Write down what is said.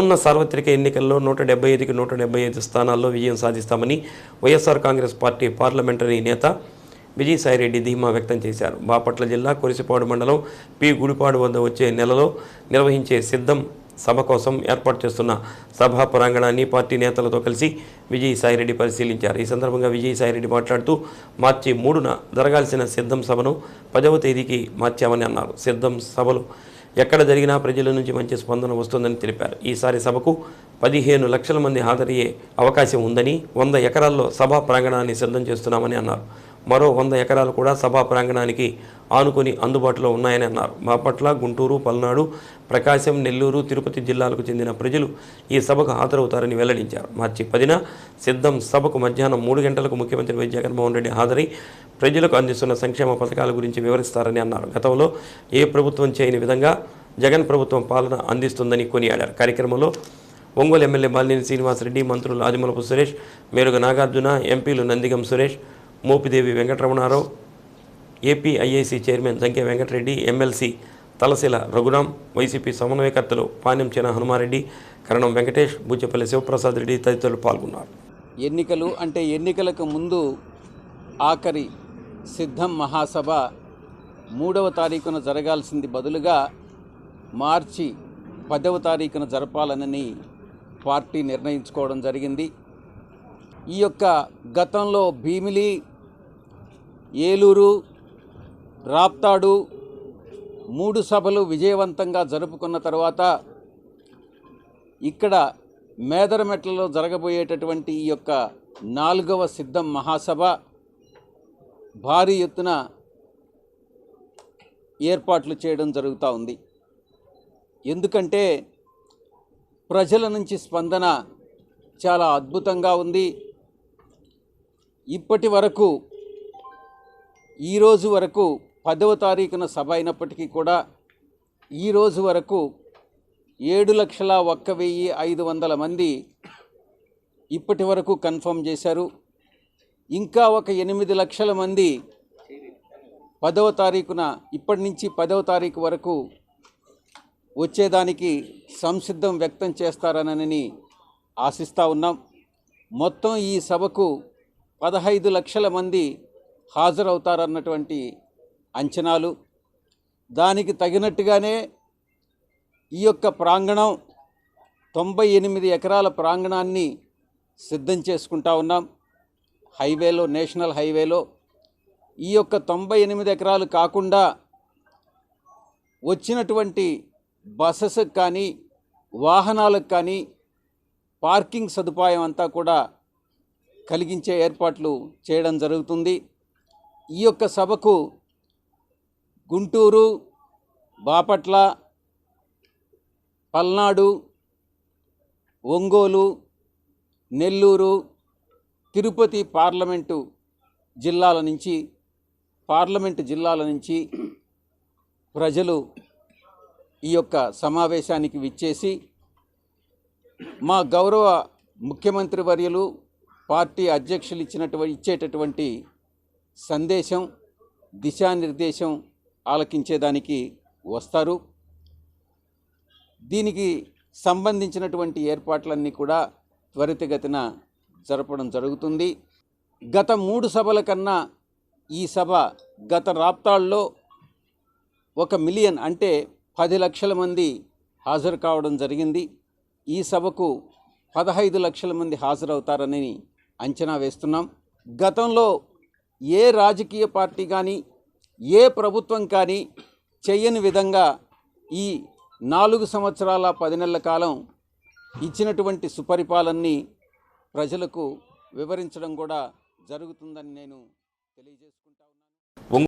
ఉన్న సార్వత్రిక ఎన్నికల్లో నూట డెబ్బై ఐదుకి నూట డెబ్బై ఐదు స్థానాల్లో విజయం సాధిస్తామని వైఎస్ఆర్ కాంగ్రెస్ పార్టీ పార్లమెంటరీ నేత విజయసాయిరెడ్డి ధీమా వ్యక్తం చేశారు. బాపట్ల జిల్లా కురిసిపాడు మండలం పి గుడిపాడు వద్ద వచ్చే నెలలో నిర్వహించే సిద్ధం సభ కోసం ఏర్పాటు చేస్తున్న సభా ప్రాంగణాన్ని పార్టీ నేతలతో కలిసి విజయసాయిరెడ్డి పరిశీలించారు. ఈ సందర్భంగా విజయసాయిరెడ్డి మాట్లాడుతూ మార్చి మూడున జరగాల్సిన సిద్ధం సభను పదవ తేదీకి మార్చామని అన్నారు. సిద్ధం సభలు ఎక్కడ జరిగినా ప్రజల నుంచి మంచి స్పందన వస్తుందని తెలిపారు. ఈసారి సభకు పదిహేను లక్షల మంది హాజరయ్యే అవకాశం ఉందని వంద ఎకరాల్లో సభా ప్రాంగణాన్ని సిద్ధం చేస్తున్నామని అన్నారు. మరో వంద ఎకరాలు కూడా సభా ప్రాంగణానికి ఆనుకొని అందుబాటులో ఉన్నాయని అన్నారు. బాపట్ల గుంటూరు పల్నాడు ప్రకాశం నెల్లూరు తిరుపతి జిల్లాలకు చెందిన ప్రజలు ఈ సభకు హాజరవుతారని వెల్లడించారు. మార్చి పదిన సిద్ధం సభకు మధ్యాహ్నం మూడు గంటలకు ముఖ్యమంత్రి వై జగన్మోహన్ రెడ్డి హాజరై ప్రజలకు అందిస్తున్న సంక్షేమ పథకాల గురించి వివరిస్తారని అన్నారు. గతంలో ఏ ప్రభుత్వం చేయని విధంగా జగన్ ప్రభుత్వం పాలన అందిస్తుందని కొనియాడారు. కార్యక్రమంలో ఒంగోలు ఎమ్మెల్యే బాలినేని శ్రీనివాసరెడ్డి మంత్రులు ఆదిమలపు సురేష్ మేరుగ నాగార్జున ఎంపీలు Nandigam Suresh Mopidevi Venkataramanarao AP IIC chairman సంఖ్య వెంకటరెడ్డి ఎమ్మెల్సీ తలశీల రఘురాం వైసీపీ సమన్వయకర్తలు పానెం చిన హనుమారెడ్డి కరణం వెంకటేష్ బుచ్చపల్లి శివప్రసాద్ రెడ్డి తదితరులు పాల్గొన్నారు. ఎన్నికలు అంటే ఎన్నికలకు ముందు ఆఖరి సిద్ధం మహాసభ మూడవ తారీఖున జరగాల్సింది బదులుగా మార్చి పదవ తారీఖున జరపాలనని పార్టీ నిర్ణయించుకోవడం జరిగింది. ఈ యొక్క గతంలో భీమిలి ఏలూరు రాప్తాడు మూడు సభలు విజయవంతంగా జరుపుకున్న తర్వాత ఇక్కడ మేదరమెట్లలో జరగబోయేటటువంటి ఈ యొక్క నాలుగవ సిద్ధం మహాసభ భారీ ఎత్తున ఏర్పాట్లు చేయడం జరుగుతూ ఉంది. ఎందుకంటే ప్రజల నుంచి స్పందన చాలా అద్భుతంగా ఉంది. ఇప్పటి వరకు ఈరోజు వరకు పదవ తారీఖున సభ అయినప్పటికీ కూడా ఈరోజు వరకు ఏడు లక్షల ఒక్క వెయ్యి ఐదు వందల మంది ఇప్పటి వరకు కన్ఫర్మ్ చేశారు. ఇంకా ఒక ఎనిమిది లక్షల మంది పదవ తారీఖున ఇప్పటి నుంచి పదవ తారీఖు వరకు వచ్చేదానికి సంసిద్ధం వ్యక్తం చేస్తారనని ఆశిస్తూ ఉన్నాం. మొత్తం ఈ సభకు పదహైదు లక్షల మంది హాజరవుతారన్నటువంటి అంచనాలు. దానికి తగినట్టుగానే ఈ యొక్క ప్రాంగణం తొంభై ఎనిమిది ఎకరాల ప్రాంగణాన్ని సిద్ధం చేసుకుంటా ఉన్నాం. హైవేలో నేషనల్ హైవేలో. ఈ యొక్క తొంభై ఎనిమిది ఎకరాలు కాకుండా వచ్చినటువంటి బసెస్కి కానీ వాహనాలకు కానీ పార్కింగ్ సదుపాయం అంతా కూడా కలిగించే ఏర్పాట్లు చేయడం జరుగుతుంది. ఈ యొక్క సభకు గుంటూరు బాపట్ల పల్నాడు ఒంగోలు నెల్లూరు తిరుపతి పార్లమెంటు జిల్లాల నుంచి పార్లమెంటు జిల్లాల నుంచి ప్రజలు ఈ యొక్క సమావేశానికి విచ్చేసి మా గౌరవ ముఖ్యమంత్రి వర్యులు పార్టీ అధ్యక్షులు ఇచ్చినటువంటి ఇచ్చేటటువంటి సందేశం దిశానిర్దేశం ఆలకించేదానికి వస్తారు. దీనికి సంబంధించినటువంటి ఏర్పాట్లన్నీ కూడా త్వరితగతిన జరపడం జరుగుతుంది. గత మూడు సభల కన్నా ఈ సభ గత రాప్తాళ్ళలో ఒక మిలియన్ అంటే పది లక్షల మంది హాజరు కావడం జరిగింది. ఈ సభకు పదహైదు లక్షల మంది హాజరవుతారని అంచనా వేస్తున్నాం. గతంలో ఏ రాజకీయ పార్టీ కానీ ఏ ప్రభుత్వం కానీ చేయని విధంగా ఈ నాలుగు సంవత్సరాల పది నెలల కాలం ఇచ్చినటువంటి సుపరిపాలనని ప్రజలకు వివరించడం కూడా జరుగుతుందని నేను తెలియజేసుకుంటా